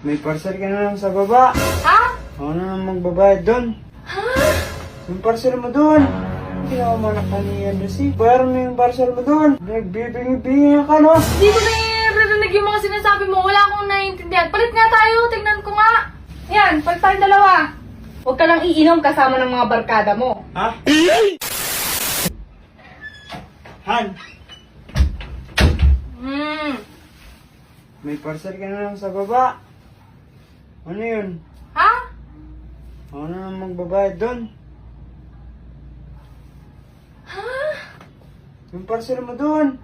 May parcel ka na lang sa baba. Ha? Ako na lang magbabayad doon. Ha? Yung parcel mo doon. Hindi ako manakaniyan na si. Bayaran mo yung parcel mo doon. Nagbibingi-bingi ka, no? Hindi ko na i-rinig yung mga sinasabi mo. Wala akong naiintindihan. Palit nga tayo. Tignan ko nga. Yan, palit tayong dalawa. Huwag ka lang iinom kasama ng mga barkada mo. Ha? Han, Hmm. may parcel ka na lang sa baba. Ano yun? Ha? Ako na magbabayad doon. Ha? Yung parcel mo doon.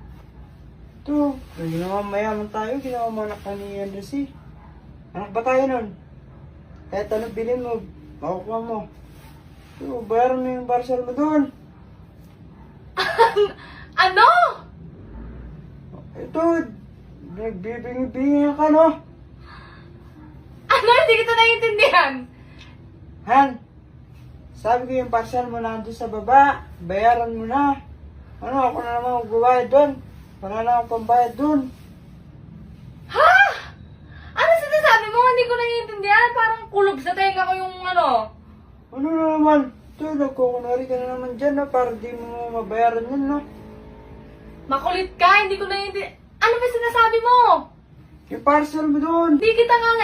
Ito, ginawa mayaman tayo, ginawa mo anak ni Lucy. Anak ba tayo nun? Kahit ano bilhin mo, makukuha mo. Ito, bayaran mo yung parcel mo doon. Ano? Ito, nagbibingi-bingi ka, no? Ano? Hindi kita naiintindihan. Han, sabi ko yung parcel mo nandun sa baba, bayaran mo na. Ano, ako na naman magbabayad doon. Wala na akong pambayad doon. Ha? Ano sinasabi mo? Hindi ko naiintindihan. Parang kulog sa tenga ko yung ano. Ano na naman? Ito, nagkukunwari ka na naman dyan, no? Para di mo mabayaran yun, no? Makulit ka. Hindi ko naiintindihan. Ano ba sinasabi mo? Yung parcel mo doon. Hindi kita nga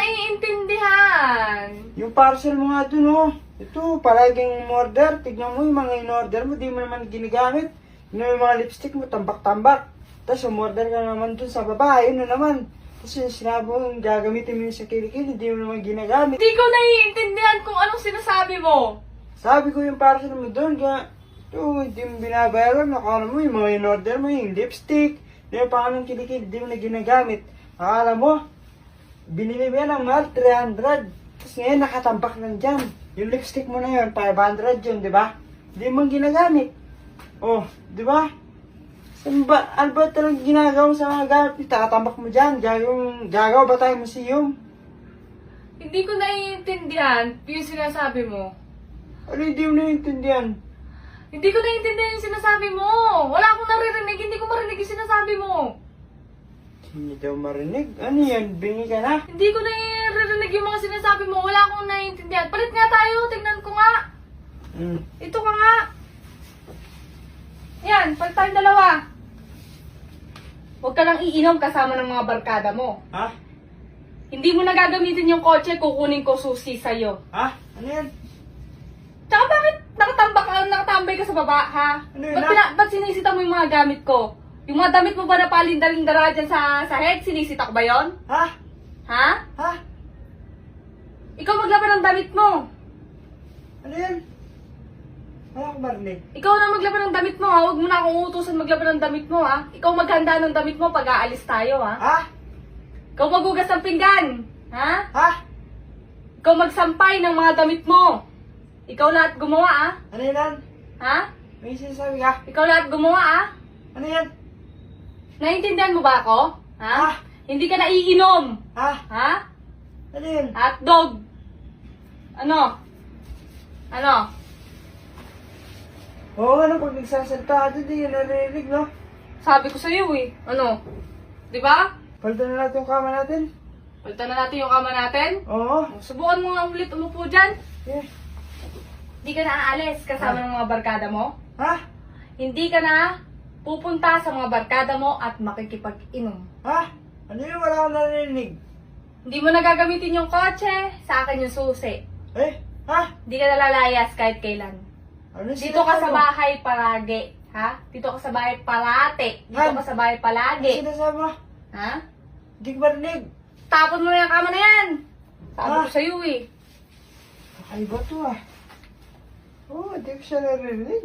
naiintindihan. Yung parcel mo nga doon, oh. Ito, palaging order. Tignan mo yung mga in-order mo, di mo naman ginagamit. Yun yung mga lipstick mo, tambak-tambak. Tapos umorder ka naman doon sa baba, yun na naman. Tapos yung sinabi mo, yung gagamitin mo yun sa kilikili, di mo naman ginagamit. Hindi ko naiintindihan kung anong sinasabi mo. Sabi ko yung parcel mo doon, kaya ito, hindi mo binabayaran. Akala mo yung mga in-order mo, yung lipstick, yung pangalang kilikili, di mo na ginagamit. Akala mo, binili mo yan ng mahal, 300. Tapos ngayon nakatambak lang dyan. Yung lipstick mo na yun, 500 yun, di ba? Di mo ginagamit. Oh, di ba? Saan ba, ano ba talagang ginagawa mo sa mga gamit? Takatambak mo dyan, gagawin, gagawa ba tayo museum? Hindi ko naiintindihan yung sinasabi mo. Ano hindi mo naiintindihan? Hindi ko naiintindihan yung sinasabi mo. Wala akong naririnig. Hindi ko marinig yung sinasabi mo. Hindi daw marinig. Ano yan? Bingi ka na? Hindi ko naririnig yung mga sinasabi mo. Wala akong naiintindihan. Palit nga tayo. Tingnan ko nga. Hmm. Ito ka nga. Yan, palit tayong dalawa. Huwag ka lang iinom kasama ng mga barkada mo. Ha? Hindi mo na gagamitin yung kotse, kukunin ko susi sa'yo. Ha? Ano yan? Tsaka bakit nakatambak ka, nakatambay ka sa baba, ha? Ano yun, ba't, nak? pina- ba't sinisita mo yung mga gamit ko? Yung mga damit mo ba na palindalindara dyan sa, sa head, sinisita ko ba yon? Ha? Ha? Ha? Ikaw maglaban ng damit mo. Ano yan? Wala akong marinig. Ikaw na maglaban ng damit mo, ha? Huwag mo na akong utusan maglaban ng damit mo, ha? Ikaw maghanda ng damit mo pag aalis tayo, ha? Ha? Ikaw magugas ng pinggan, ha? Ha? Ikaw magsampay ng mga damit mo. Ikaw lahat gumawa, ha? Ano yan? Ha? May sinasabi ka? Ikaw lahat gumawa, ha? Ano yan? Naiintindihan mo ba ako? Ha? Ah. Hindi ka naiinom. Ha? Ha? Ano yan? Hotdog. Ano? Ano? Oo nga, no, pag nagsasalita ka dyan, yan narinig, no? Sabi ko sa'yo eh. Ano? Di ba? Palitan na natin yung kama natin. Palitan na natin yung kama natin. Oo. Subukan mo nga ulit umupo dyan. Yeah. Hindi ka na aalis kasama ng mga barkada mo. Ha? Hindi ka na pupunta sa mga barkada mo at makikipag-inom. Ha? Ano yun? Wala akong narinig. Hindi mo na gagamitin yung kotse, sa akin yung susi. Eh? Ha? Hindi ka nalalayas kahit kailan. Ano Dito ka sa bahay palagi. Ha? Dito ka sa bahay palate. Dito Han? ka sa bahay Ano palagi. sinasabi mo? Ha? Hindi ko marinig. Tapon mo na yung kama na yan. Sabi ko Ah. sa'yo eh. Kakaiba to ah. Oo, oh, hindi ko siya narinig.